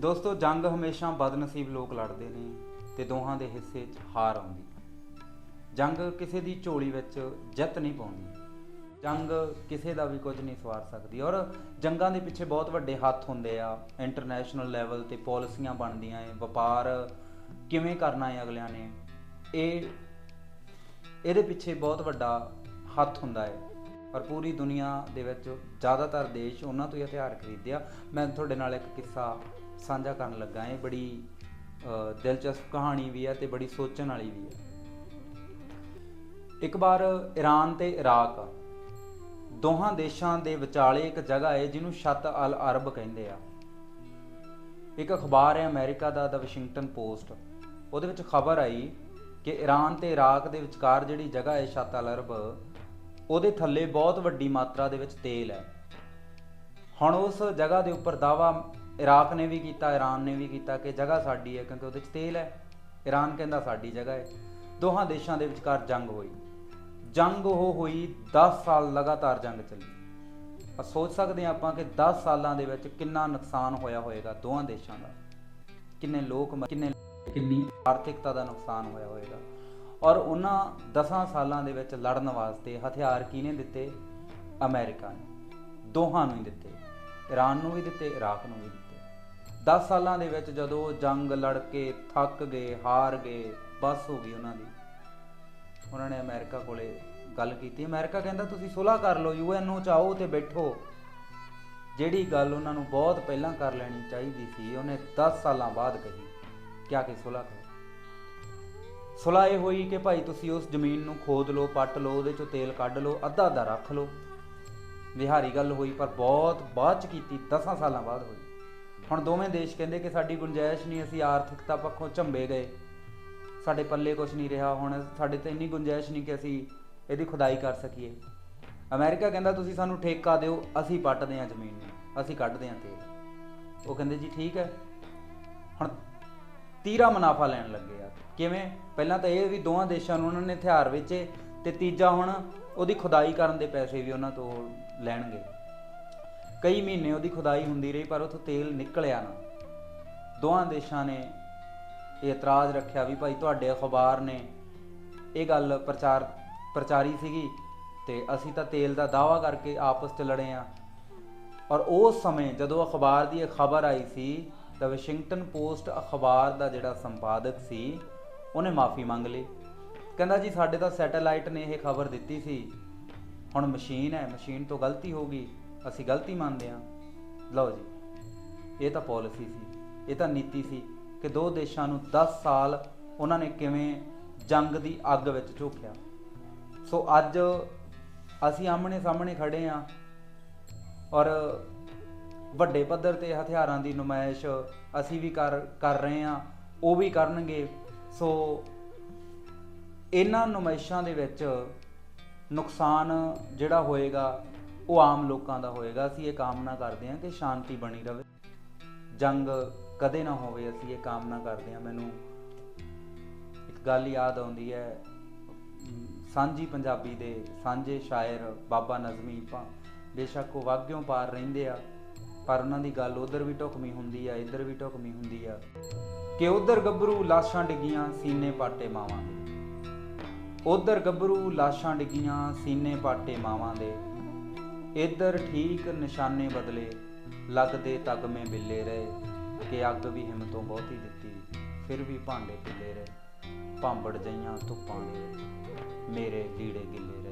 ਦੋਸਤੋ, ਜੰਗ ਹਮੇਸ਼ਾ ਬਦਨਸੀਬ ਲੋਕ ਲੜਦੇ ਨੇ ਤੇ ਦੋਹਾਂ ਦੇ ਹਿੱਸੇ 'ਚ ਹਾਰ ਆਉਂਦੀ। ਜੰਗ ਕਿਸੇ ਦੀ ਝੋਲੀ ਵਿੱਚ ਜਿੱਤ ਨਹੀਂ ਪਾਉਂਦੀ। ਜੰਗ ਕਿਸੇ ਦਾ ਵੀ ਕੁਝ ਨਹੀਂ ਸਵਾਰ ਸਕਦੀ। ਔਰ ਜੰਗਾਂ ਦੇ ਪਿੱਛੇ ਬਹੁਤ ਵੱਡੇ ਹੱਥ ਹੁੰਦੇ ਆ। ਇੰਟਰਨੈਸ਼ਨਲ ਲੈਵਲ ਤੇ ਪਾਲਿਸੀਆਂ ਬਣਦੀਆਂ ਏ। ਵਪਾਰ ਕਿਵੇਂ ਕਰਨਾ ਹੈ ਅਗਲਿਆਂ ਨੇ? ਇਹ, ਇਹਦੇ ਪਿੱਛੇ ਬਹੁਤ ਵੱਡਾ ਹੱਥ ਹੁੰਦਾ ਹੈ ਪਰ ਪੂਰੀ ਦੁਨੀਆ ਦੇ ਵਿੱਚ ਜ਼ਿਆਦਾਤਰ ਦੇਸ਼ ਉਹਨਾਂ ਤੋਂ ਹੀ ਹਥਿਆਰ ਖਰੀਦਦੇ ਆ। ਮੈਂ ਤੁਹਾਡੇ ਨਾਲ ਇੱਕ ਕਿੱਸਾ ਸਾਂਝਾ ਕਰਨ ਲੱਗਾ ਇਹ ਬੜੀ ਅ, ਦਿਲਚਸਪ ਕਹਾਣੀ ਵੀ ਹੈ ਤੇ ਬੜੀ ਸੋਚਣ ਵਾਲੀ ਵੀ ਹੈ। ਇੱਕ ਵਾਰ ਈਰਾਨ ਤੇ ਇਰਾਕ ਦੋਹਾਂ ਦੇਸ਼ਾਂ ਦੇ ਵਿਚਾਲੇ ਇੱਕ ਜਗ੍ਹਾ ਹੈ ਜਿਹਨੂੰ ਸ਼ਤ ਅਲ ਅਰਬ ਕਹਿੰਦੇ ਆ। ਇੱਕ ਅਖਬਾਰ ਹੈ ਅਮਰੀਕਾ ਦਾ ਦਾ ਵਾਸ਼ਿੰਗਟਨ ਪੋਸਟ। ਉਹਦੇ ਵਿੱਚ ਖਬਰ ਆਈ ਕਿ ਈਰਾਨ ਤੇ ਇਰਾਕ ਦੇ ਵਿਚਕਾਰ ਜਿਹੜੀ ਜਗ੍ਹਾ ਹੈ ਸ਼ਤ ਅਲ ਅਰਬ ਉਹਦੇ ਥੱਲੇ ਬਹੁਤ ਵੱਡੀ ਮਾਤਰਾ ਦੇ ਵਿੱਚ ਤੇਲ ਹੈ। ਹੁਣ ਉਸ ਜਗ੍ਹਾ ਦੇ ਉੱਪਰ ਦਾਵਾ ਇਰਾਕ ਨੇ ਵੀ ਕੀਤਾ ਈਰਾਨ ਨੇ ਵੀ ਕੀਤਾ ਕਿ ਜਗ੍ਹਾ ਸਾਡੀ ਹੈ ਕਿਉਂਕਿ ਉਹਦੇ 'ਚ ਤੇਲ ਹੈ। ਈਰਾਨ ਕਹਿੰਦਾ ਸਾਡੀ ਜਗ੍ਹਾ ਹੈ। ਦੋਹਾਂ ਦੇਸ਼ਾਂ ਦੇ ਵਿਚਕਾਰ ਜੰਗ ਹੋਈ। ਜੰਗ ਉਹ ਹੋਈ 10 ਸਾਲ ਲਗਾਤਾਰ ਜੰਗ ਚੱਲੀ। ਆ ਸੋਚ ਸਕਦੇ ਹਾਂ ਆਪਾਂ ਕਿ 10 ਸਾਲਾਂ ਦੇ ਵਿੱਚ ਕਿੰਨਾ ਨੁਕਸਾਨ ਹੋਇਆ ਹੋਵੇਗਾ ਦੋਹਾਂ ਦੇਸ਼ਾਂ ਦਾ। ਕਿੰਨੇ ਲੋਕ ਕਿੰਨੇ ਕਿੰਨੀ ਆਰਥਿਕਤਾ ਦਾ ਨੁਕਸਾਨ ਹੋਇਆ ਹੋਵੇਗਾ ਔਰ ਉਹਨਾਂ 10 ਸਾਲਾਂ ਦੇ ਵਿੱਚ ਲੜਨ ਵਾਸਤੇ ਹਥਿਆਰ ਕਿਹਨੇ ਦਿੱਤੇ? ਅਮਰੀਕਾ ਨੇ। ਦੋਹਾਂ ਨੂੰ ਹੀ ਦਿੱਤੇ। ਈਰਾਨ ਨੂੰ ਵੀ ਦਿੱਤੇ, ਇਰਾਕ ਨੂੰ ਵੀ ਦਿੱਤੇ। 10 ਸਾਲਾਂ ਦੇ ਵਿੱਚ ਜਦੋਂ ਜੰਗ ਲੜ ਕੇ ਥੱਕ ਗਏ, ਹਾਰ ਗਏ, ਬਸ ਹੋ ਗਈ ਉਹਨਾਂ ਦੀ। ਉਹਨਾਂ ਨੇ ਅਮਰੀਕਾ ਕੋਲੇ ਗੱਲ ਕੀਤੀ। ਅਮਰੀਕਾ ਕਹਿੰਦਾ, ਤੁਸੀਂ ਸੁਲ੍ਹਾ ਕਰ ਲਓ, ਯੂਐਨਓ ਚ ਆਓ ਤੇ ਬੈਠੋ। ਜਿਹੜੀ ਗੱਲ ਉਹਨਾਂ ਨੂੰ ਬਹੁਤ ਪਹਿਲਾਂ ਕਰ ਲੈਣੀ ਚਾਹੀਦੀ ਸੀ, ਉਹਨੇ 10 ਸਾਲਾਂ ਬਾਅਦ ਕਹੀ ਕਿਆ ਕਿ ਸੁਲ੍ਹਾ ਕਰੋ। ਸੁਲ੍ਹਾ ਇਹ ਹੋਈ ਕਿ ਭਾਈ ਤੁਸੀਂ ਉਸ ਜ਼ਮੀਨ ਨੂੰ ਖੋਦ ਲਓ, ਪੱਟ ਲਓ, ਉਹਦੇ ਚੋਂ ਤੇਲ ਕੱਢ ਲਓ ਅੱਧਾ ਅੱਧਾ ਰੱਖ ਲਓ। ਵਿਹਾਰੀ ਗੱਲ ਹੋਈ, ਪਰ ਬਹੁਤ ਬਾਅਦ ਚ ਕੀਤੀ 10 ਸਾਲਾਂ ਬਾਅਦ ਹੋਈ। ਹੁਣ ਦੋਵੇਂ ਦੇਸ਼ ਕਹਿੰਦੇ ਕਿ ਸਾਡੀ ਗੁੰਜਾਇਸ਼ ਨਹੀਂ, ਅਸੀਂ ਆਰਥਿਕਤਾ ਪੱਖੋਂ ਝੰਬੇ ਗਏ। ਸਾਡੇ ਪੱਲੇ ਕੁਝ ਨਹੀਂ ਰਿਹਾ, ਹੁਣ ਸਾਡੇ ਤੇ ਇੰਨੀ ਗੁੰਜਾਇਸ਼ ਨਹੀਂ ਕਿ ਅਸੀਂ ਇਹਦੀ ਖੁਦਾਈ ਕਰ ਸਕੀਏ। ਅਮਰੀਕਾ ਕਹਿੰਦਾ, ਤੁਸੀਂ ਸਾਨੂੰ ਠੇਕਾ ਦਿਓ, ਅਸੀਂ ਪੱਟਦੇ ਹਾਂ ਜ਼ਮੀਨ ਨੂੰ, ਅਸੀਂ ਕੱਢਦੇ ਹਾਂ ਤੇਲ। ਉਹ ਕਹਿੰਦੇ, ਜੀ ਠੀਕ ਹੈ। ਹੁਣ ਤੀਰਾ ਮੁਨਾਫਾ ਲੈਣ ਲੱਗੇ ਆ। ਕਿਵੇਂ? ਪਹਿਲਾਂ ਤਾਂ ਇਹ ਵੀ ਦੋਵਾਂ ਦੇਸ਼ਾਂ ਨੂੰ ਉਹਨਾਂ ਨੇ ਹਥਿਆਰ ਵੇਚੇ ਤੇ ਤੀਜਾ ਹੁਣ ਉਹਦੀ ਖੁਦਾਈ ਕਰਨ ਦੇ ਪੈਸੇ ਵੀ ਉਹਨਾਂ ਤੋਂ ਲੈਣਗੇ। ਕਈ ਮਹੀਨੇ ਉਹਦੀ ਖੁਦਾਈ ਹੁੰਦੀ ਰਹੀ, ਪਰ ਉਥੋਂ ਤੇਲ ਨਿਕਲਿਆ ਨਾ। ਦੋਵਾਂ ਦੇਸ਼ਾਂ ਨੇ ਇਹ ਇਤਰਾਜ਼ ਰੱਖਿਆ ਵੀ ਭਾਈ ਤੁਹਾਡੇ ਅਖਬਾਰ ਨੇ ਇਹ ਗੱਲ ਪ੍ਰਚਾਰ, ਪ੍ਰਚਾਰੀ ਸੀਗੀ ਤੇ ਅਸੀਂ ਤਾਂ ਤੇਲ ਦਾ ਦਾਵਾ ਕਰਕੇ ਆਪਸ 'ਚ ਲੜੇ ਆ। ਔਰ ਉਸ ਸਮੇਂ ਜਦੋਂ ਅਖਬਾਰ ਦੀ ਇਹ ਖਬਰ ਆਈ ਸੀ, ਤਾਂ ਵਾਸ਼ਿੰਗਟਨ ਪੋਸਟ ਅਖਬਾਰ ਦਾ ਜਿਹੜਾ ਸੰਪਾਦਕ ਸੀ, ਉਹਨੇ ਮਾਫੀ ਮੰਗ ਲਈ। ਕਹਿੰਦਾ ਜੀ, ਸਾਡੇ ਤਾਂ ਸੈਟੇਲਾਈਟ ਨੇ ਇਹ ਖਬਰ ਦਿੱਤੀ ਸੀ। ਹੁਣ ਮਸ਼ੀਨ ਹੈ, ਮਸ਼ੀਨ ਤੋਂ ਗਲਤੀ ਹੋ ਗਈ। ਅਸੀਂ ਗਲਤੀ ਮੰਨਦੇ ਹਾਂ। ਲਓ ਜੀ, ਇਹ ਤਾਂ ਪਾਲਿਸੀ ਸੀ, ਇਹ ਤਾਂ ਨੀਤੀ ਸੀ ਕਿ ਦੋ ਦੇਸ਼ਾਂ ਨੂੰ 10 ਸਾਲ ਉਹਨਾਂ ਨੇ ਕਿਵੇਂ ਜੰਗ ਦੀ ਅੱਗ ਵਿੱਚ ਝੋਕਿਆ। ਸੋ ਅੱਜ ਅਸੀਂ ਆਮਣੇ ਸਾਹਮਣੇ ਖੜੇ ਆ ਔਰ ਵੱਡੇ ਪੱਧਰ ਤੇ ਹਥਿਆਰਾਂ ਦੀ ਨੁਮਾਇਸ਼ ਅਸੀਂ ਵੀ ਕਰ ਕਰ ਰਹੇ ਆ ਉਹ ਵੀ ਕਰਨਗੇ। ਸੋ ਇਹਨਾਂ ਨੁਮਾਇਸ਼ਾਂ ਦੇ ਵਿੱਚ ਨੁਕਸਾਨ ਜਿਹੜਾ ਹੋਏਗਾ ਉਹ ਆਮ ਲੋਕਾਂ ਦਾ ਹੋਏਗਾ। ਅਸੀਂ ਇਹ ਕਾਮਨਾ ਕਰਦੇ ਹਾਂ ਕਿ ਸ਼ਾਂਤੀ ਬਣੀ ਰਹੇ ਜੰਗ ਕਦੇ ਨਾ ਹੋਵੇ, ਅਸੀਂ ਇਹ ਕਾਮਨਾ ਕਰਦੇ ਹਾਂ। ਮੈਨੂੰ ਇੱਕ ਗੱਲ ਯਾਦ ਆਉਂਦੀ ਹੈ। ਸਾਂਝੀ ਪੰਜਾਬੀ ਦੇ ਸਾਂਝੇ ਸ਼ਾਇਰ ਬਾਬਾ ਨਜ਼ਮੀ ਬੇਸ਼ੱਕ ਉਹ ਵਾਗਿਓਂ ਪਾਰ ਰਹਿੰਦੇ ਆ, ਪਰ ਉਹਨਾਂ ਦੀ ਗੱਲ ਉਧਰ ਵੀ ਢੁਕਮੀ ਹੁੰਦੀ ਆ, ਇੱਧਰ ਵੀ ਢੁਕਮੀ ਹੁੰਦੀ ਆ। ਕਿ ਉਧਰ ਗੱਭਰੂ ਲਾਸ਼ਾਂ ਡਿੱਗੀਆਂ, ਸੀਨੇ ਪਾਟੇ ਮਾਵਾਂ ਦੇ। ਉਧਰ ਗੱਭਰੂ ਲਾਸ਼ਾਂ ਡਿੱਗੀਆਂ, ਸੀਨੇ ਪਾਟੇ ਮਾਵਾਂ ਦੇ। ਇੱਧਰ ਠੀਕ ਨਿਸ਼ਾਨੇ ਬਦਲੇ, ਲੱਗਦੇ ਤਗਮੇ ਬਿੱਲੇ ਰਹੇ। ਕਿ ਅੱਗ ਵੀ ਹਿੰਮਤੋਂ ਬਹੁਤੀ ਦਿੱਤੀ, ਫਿਰ ਵੀ ਭਾਂਡੇ ਪਿੱਲੇ ਰਹੇ। ਭਾਂਬੜ ਜਈਆਂ ਧੁੱਪਾਂ ਨੇ ਮੇਰੇ ਲੀੜੇ ਗਿੱਲੇ ਰਹੇ।